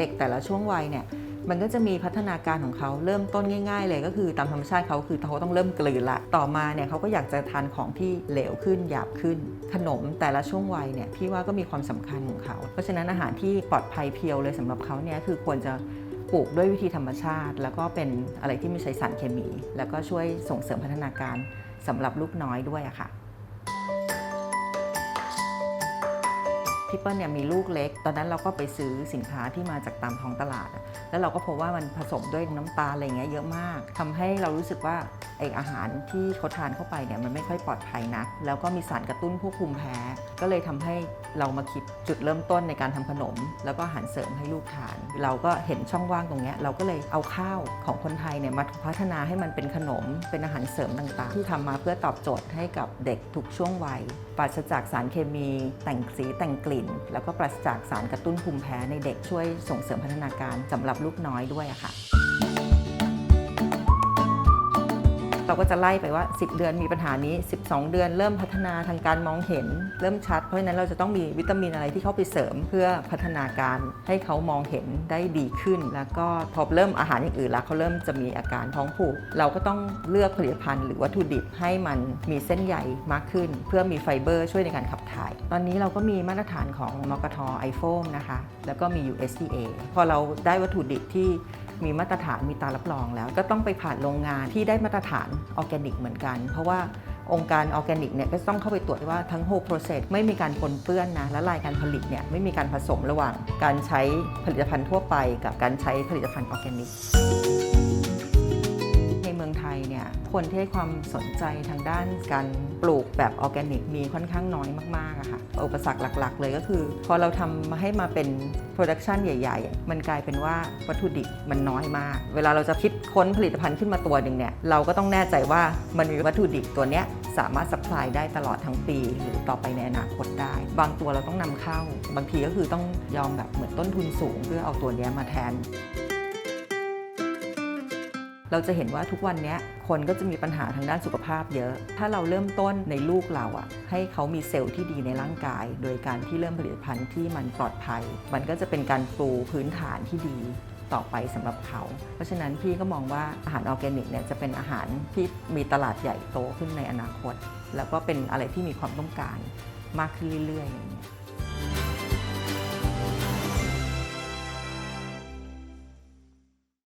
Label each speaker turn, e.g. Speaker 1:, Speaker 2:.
Speaker 1: เด็กแต่ละช่วงวัยเนี่ยมันก็จะมีพัฒนาการของเขาเริ่มต้นง่าย ๆ เลยก็คือตามธรรมชาติเขาคือเขาต้องเริ่มกลืนละต่อมาเนี่ยเขาก็อยากจะทานของที่เหลวขึ้นหยาบขึ้น ขนมแต่ละช่วงวัยเนี่ยพี่ว่าก็มีความสำคัญของเขาเพราะฉะนั้นอาหารที่ปลอดภัยเพียวเลยสำหรับเขาเนี่ยคือควรจะปลูกด้วยวิธีธรรมชาติ แล้วก็เป็นอะไรที่ไม่ใช้สารเคมี แล้วก็ช่วยส่งเสริมพัฒนาการสำหรับลูกน้อยด้วยอะค่ะ พี่เปิ้ลเนี่ยมีลูกเล็ก ตอนนั้นเราก็ไปซื้อสินค้าที่มาจากตามท้องตลาด แล้วเราก็พบว่ามันผสมด้วยน้ำตาลอะไรเงี้ยเยอะมากทำให้เรารู้สึกว่า ไออาหารที่เขาทานเข้าไปเนี่ยมันไม่ค่อยปลอดภัยนัก แล้วก็มีสารกระตุ้นพวกภูมิแพ้ ก็เลยทำให้เรามาคิดจุดเริ่มต้นในการทำขนม แล้วก็อาหารเสริมให้ลูกทาน เราก็เห็นช่องว่างตรงเนี้ยเราก็เลยเอาข้าวของคนไทยเนี่ยมาพัฒนาให้มันเป็นขนม เป็นอาหารเสริมต่างๆ ที่ทำมาเพื่อตอบโจทย์ให้กับเด็กทุกช่วงวัยปราศจากสารเคมี แต่งสีแต่งกลิ่น แล้วก็ปราศจากสารกระตุ้นภูมิแพ้ในเด็กช่วยส่งเสริมพัฒนาการสำหรับลูกน้อยด้วยค่ะ เราก็จะไล่ไปว่า 10 เดือนมีปัญหานี้ 12 เดือนเริ่มพัฒนาทางการมองเห็น เริ่มชัด เพราะฉะนั้นเราจะต้องมีวิตามินอะไรที่เข้าไปเสริมเพื่อพัฒนาการให้เขามองเห็นได้ดีขึ้น แล้วก็พอเริ่มอาหารอย่างอื่นแล้วเขาเริ่มจะมีอาการท้องผูก เราก็ต้องเลือกผลิตภัณฑ์หรือวัตถุดิบให้มันมีเส้นใยมากขึ้น เพื่อมีไฟเบอร์ช่วยในการขับถ่าย ตอนนี้เราก็มีมาตรฐานของมกทไอโฟมนะคะแล้วก็มี USDA พอเราได้วัตถุดิบที่ มีมาตรฐานมีตารับรองแล้ว ก็ต้องไปผ่านโรงงานที่ได้มาตรฐานออร์แกนิกเหมือนกัน เพราะว่าองค์การออร์แกนิกเนี่ยก็ต้องเข้าไปตรวจว่าทั้ง whole process ไม่มีการปนเปื้อนนะ และรายการผลิตเนี่ยไม่มีการผสมระหว่างการใช้ผลิตภัณฑ์ทั่วไปกับการใช้ผลิตภัณฑ์ออร์แกนิก คนที่ให้ความสนใจทางด้านการปลูกแบบออร์แกนิก มีค่อนข้างน้อยมากๆอะค่ะอุปสรรคหลักๆ เลยก็คือ พอเราทำมาให้มาเป็นโปรดักชันใหญ่ ๆ มันกลายเป็นว่าวัตถุดิบมันน้อยมาก เวลาเราจะคิดค้นผลิตภัณฑ์ขึ้นมาตัวหนึ่งเนี่ยเราก็ต้องแน่ใจว่ามันมีวัตถุดิบตัวเนี้ยสามารถสัพพลายได้ตลอดทั้งปี หรือต่อไปในอนาคตได้ บางตัวเราต้องนำเข้า บางทีก็คือต้องยอมแบบเหมือนต้นทุนสูง เพื่อเอาตัวเนี้ยมาแทน เราจะเห็นว่าทุกวันนี้ คนก็จะมีปัญหาทางด้านสุขภาพเยอะ ถ้าเราเริ่มต้นในลูกเราอะให้เขามีเซลล์ที่ดีในร่างกาย โดยการที่เริ่มผลิตภัณฑ์ที่มันปลอดภัย มันก็จะเป็นการปูพื้นฐานที่ดีต่อไปสำหรับเขา เพราะฉะนั้นพี่ก็มองว่าอาหารออร์แกนิกเนี่ยจะเป็นอาหารที่มีตลาดใหญ่โตขึ้นในอนาคต แล้วก็เป็นอะไรที่มีความต้องการมากขึ้นเรื่อยๆอย่างเงี้